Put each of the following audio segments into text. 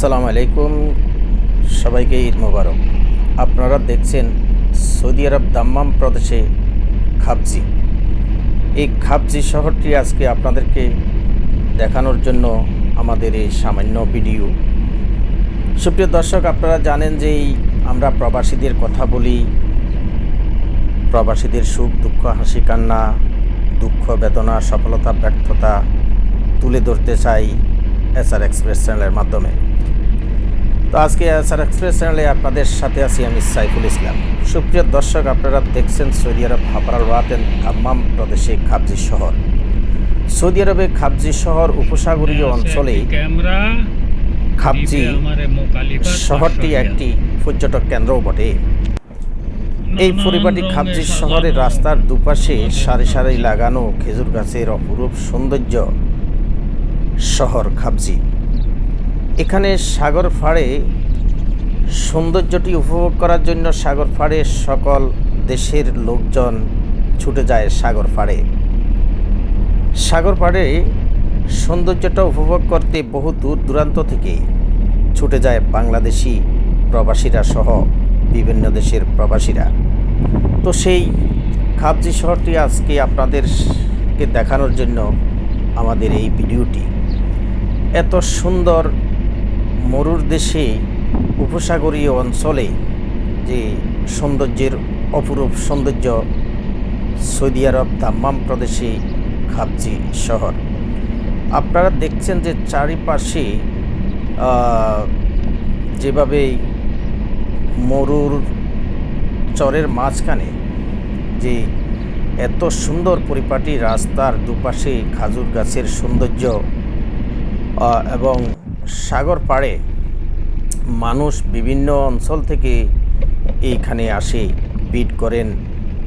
আসসালামু আলাইকুম। সবাইকে ঈদ মোবারক। আপনারা দেখছেন সৌদি আরব দাম্মাম প্রদেশে খাবজি এই খাবজি শহরটি আজকে আপনাদেরকে দেখানোর জন্য আমাদের এই সামান্য ভিডিও। সুপ্রিয় দর্শক, আপনারা জানেন যে আমরা প্রবাসীদের কথা বলি। প্রবাসীদের সুখ, দুঃখ, হাসি, কান্না, দুঃখ, বেদনা, সফলতা, ব্যর্থতা তুলে ধরতে চাই এসআর এক্সপ্রেস চ্যানেলের মাধ্যমে। তো আজকে এসআর এক্সপ্রেস চ্যানেলে আপনাদের সাথে আছি আমি সাইফুল ইসলাম। সুপ্রিয় দর্শক আপনারা দেখছেন সৌদি আরব হাপারাল ওয়াতেন হাম্মাম প্রদেশে খাবজি শহর। সৌদি আরবে খাবজি শহর উপসাগরীয় অঞ্চলে ক্যামেরা খাবজি শহরটি একটি পর্যটক কেন্দ্রও বটে। এই পরিবারটি খাবজি শহরের রাস্তার দুপাশে সারি সারি লাগানো খেজুর গাছের অপরূপ সৌন্দর্য। শহর খাবজি। এখানে সাগর ফাড়ে সৌন্দর্যটি উপভোগ করার জন্য সাগর ফাড়ে সকল দেশের লোকজন ছুটে যায় সাগর ফাড়ে। সাগর পাড়ে সৌন্দর্যটা উপভোগ করতে বহু দূর দূরান্ত থেকে ছুটে যায় বাংলাদেশি প্রবাসীরা সহ বিভিন্ন দেশের প্রবাসীরা। তো সেই খাবজি শহরটি আজকে আপনাদেরকে দেখানোর জন্য আমাদের এই ভিডিওটি। এত সুন্দর মরুর দেশে উপসাগরীয় অঞ্চলে যে সৌন্দর্যের অপরূপ সৌন্দর্য, সৌদি আরব দাম্মাম প্রদেশে খাবজি শহর। আপনারা দেখছেন যে চারিপাশে যেভাবে মরুর চরের মাঝখানে যে এত সুন্দর পরিপাটি রাস্তার দুপাশে খাজুর গাছের সৌন্দর্য এবং সাগর পাড়ে মানুষ বিভিন্ন অঞ্চল থেকে এইখানে আসে বিট করেন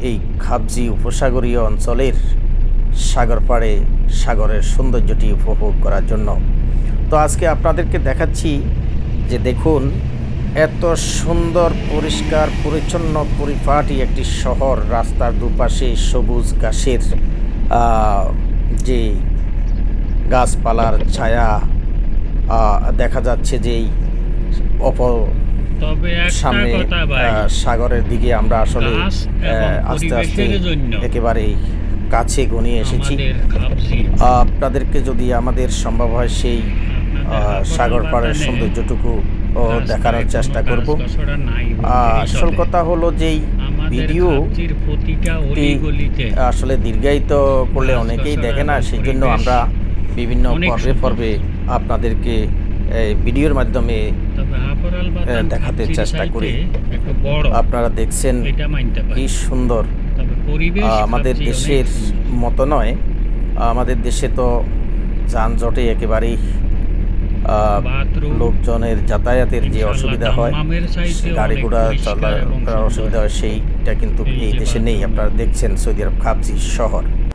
এই খাবজি উপসাগরীয় অঞ্চলের সাগর পাড়ে সাগরের সৌন্দর্যটি উপভোগ করার জন্য। তো আজকে আপনাদেরকে দেখাচ্ছি যে দেখুন এত সুন্দর পরিষ্কার পরিচ্ছন্ন পরিপাটি একটি শহর রাস্তার দুপাশে সবুজ আহ, যে গাছপালার ছায়া দেখা যাচ্ছে যে এই অপর সামনে সাগরের দিকে আমরা আসলে আস্তে আস্তে পরিবেশের জন্য একেবারে কাছে ঘনিয়ে এসেছি। আপনাদেরকে যদি আমাদের সম্ভব হয় সেই সাগর পাড়ের সৌন্দর্যটুকু দেখানোর চেষ্টা করব। আসল কথা হলো যেই ভিডিও আসলে দীর্ঘায়িত করলে অনেকেই দেখে না সেই জন্য আমরা বিভিন্ন পর্বে পর্বে আপনাদেরকে এই ভিডিওর মাধ্যমে দেখাতে চেষ্টা করি। আপনারা দেখছেন কি সুন্দর আমাদের দেশের। মতো নয় আমাদের দেশে তো যানজটে একেবারেই লোকজনের যাতায়াতের যে অসুবিধা হয় গাড়ি ঘোড়া চলার। অসুবিধা হয় সেইটা কিন্তু এই এই দেশে নেই আপনারা দেখছেন সৌদি আরব খাবজি শহর